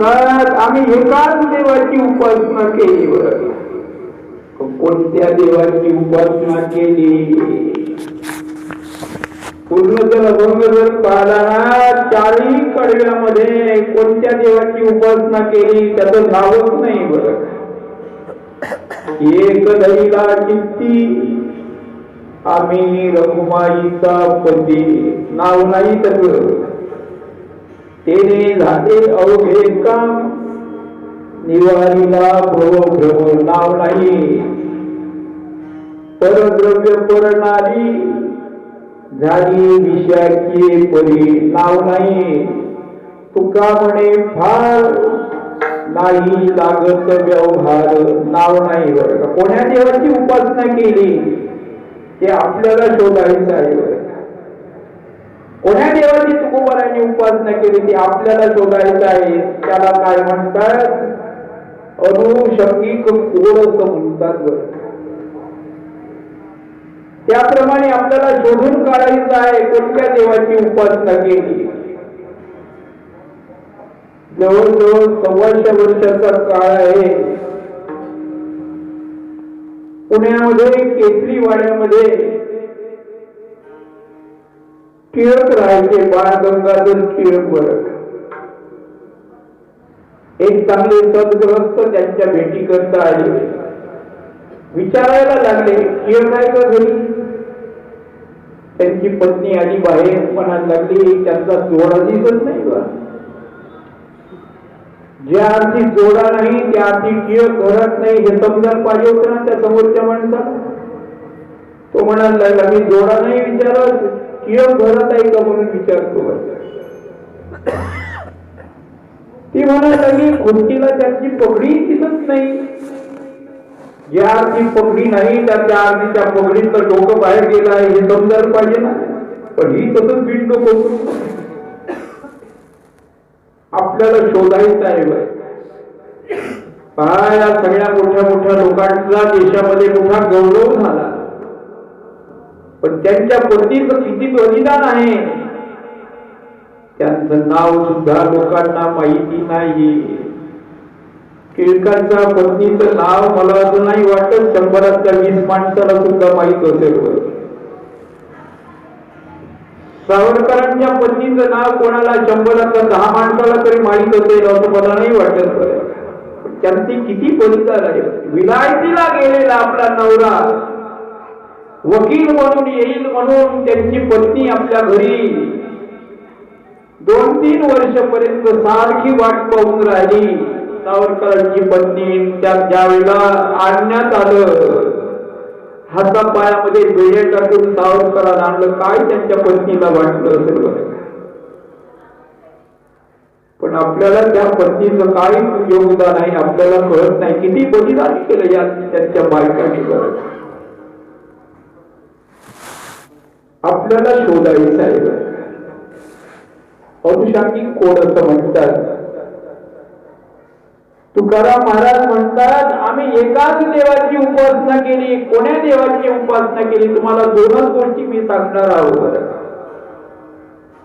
मग आम्ही एकाच देवाची उपासना केली बर. कोणत्या देवाची उपासना केली? पूर्ण जर अभंग जर चारही कडव्यामध्ये कोणत्या देवाची उपासना केली त्याच नावच नाही बर. एक धरीला चित्ती आम्ही रघुमाईचा पती. नाव नाही त्याच. तेने झाले अवघे काम निवारीला भव भ्रम नाव नाही. परद्रव्य परणारी झाली विषयाची परी नाव नाही. तुका म्हणे फार नाही लागत व्यवहार नाव नाही बरं का? कोण्या देवाची उपासना केली? ते आपल्याला शोधायचं आहे बरं. कोण्या देवाची तुकोबारांनी उपासना केली ती आपल्याला शोधायचं आहे त्याला काय म्हणतात? अनुषंगिक कोड असं म्हणतात बरं. त्याप्रमाणे आपल्याला शोधून काढायचं आहे कोणत्या देवाची उपासना केली. जवळजवळ सव्वाशे वर्षाचा काळ आहे. पुण्यामध्ये केसरी वाड्यामध्ये टिळक राहायचे बाळ गंगाधर टिळक बरं एक चांगले सदग्रस्त त्यांच्या भेटी करता आले. विचारायला लागले टिळक आहे का घरी? त्यांची पत्नी आली बाहेर म्हणायला लागली त्यांचा जोडा दिसत नाही बा ज्या अर्थी जोडा नाही त्या अर्थी टिळक घरात नाही हे समजायला पाहिजे होतं ना त्या समोरच्या माणसाला. तो म्हणायला लागला मी जोडा नाही विचारत. टिळक घरात आहे का म्हणून विचारतो ती म्हणा लागली खुर्चीला त्यांची पगडी दिसत नाही. ज्या अर्थी पगडी नाही तर त्या अर्थी त्या पगडीचं डोकं बाहेर गेलं आहे हे समजायला पाहिजे ना. पण ही तसंच बिंड नको आपल्याला शोधायचं आहे बाई पहा या सगळ्या मोठ्या मोठ्या लोकांचा देशामध्ये मोठा गौरव झाला. पण त्यांच्या पतीचं किती बलिदान आहे? त्यांचं नाव सुद्धा लोकांना माहिती नाही टिळकांच्या पत्नीचं नाव मला असं नाही वाटत. शंभरातल्या वीस माणसाला सुद्धा माहीत असेल सावरकरांच्या पत्नीचं नाव कोणाला? शंभरातल्या दहा माणसाला तरी माहीत असेल असं मला नाही वाटत बरं. त्यांची किती बलिदान आहे. विलायतीला गेलेला आपला नवरा. वकील म्हणून येईल म्हणून त्यांची पत्नी आपल्या घरी दोन तीन वर्षपर्यंत सारखी वाट पाहून राहिली. सावरकरांची पत्नी त्या ज्यावेळेला आणण्यात आलं हातापायामध्ये बेड्या टाकून सावरकरांना आणलं काय त्यांच्या पत्नीला वाटलं असेल पण आपल्याला त्या पत्नीचं काय योगदान आहे आपल्याला कळत नाही. किती बलिदान केलं या त्यांच्या बायकांनी करत आपल्याला शोधायचं आहे. अनुषांगिक कोड असं म्हणतात तुकाराम महाराज म्हणतात आम्ही एकाच देवाची उपासना केली, कोण्या देवाची उपासना केली? तुम्हाला दोनच गोष्टी मी सांगणार आहोत.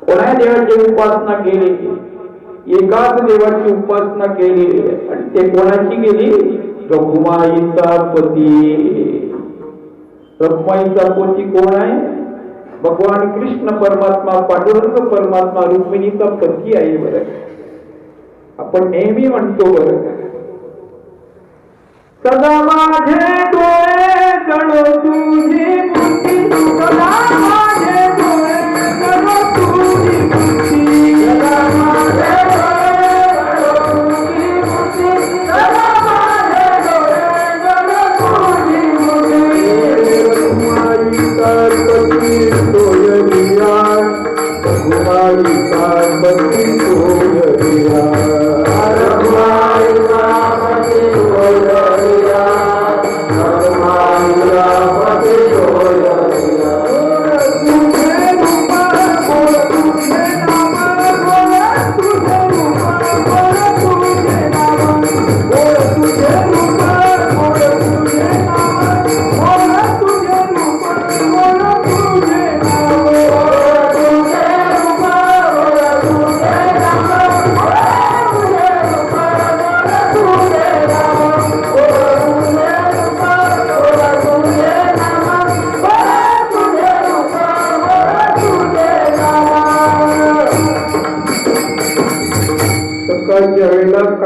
कोण्या देवाची उपासना केली? एकाच देवाची उपासना केली आणि ते कोणाची केली? रघुमाईचा पती. रघुमाईचा पती कोण आहे? भगवान कृष्ण परमात्मा पांडुरंग परमात्मा रुक्मिणीचा पती आहे बर. आपण नेहमी म्हणतो बरं. सदा माझे डोळे जळो तुझी सदा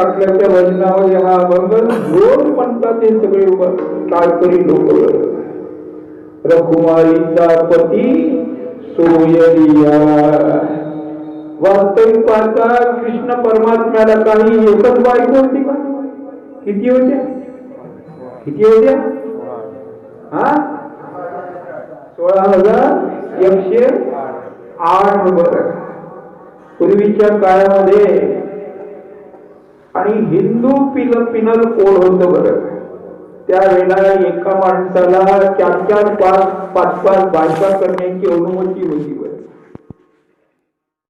आपल्याच्या वजनावर हा अभंग लोक म्हणतात ते सगळे तारकरी लोक रघुमाईचा पती सोयरिया. वास्तविक पाहता कृष्ण परमात्म्याला काही एकच बायको होती का किती होत्या? किती होत्या? हा? सोळा हजार एकशे आठ बर. पूर्वीच्या काळामध्ये आणि हिंदू पिल पिनल कोण होत बरं? त्यावेळेला एका माणसाला चार चार पाच पाच पाच भाषा करण्याची अनुमती होती बरं.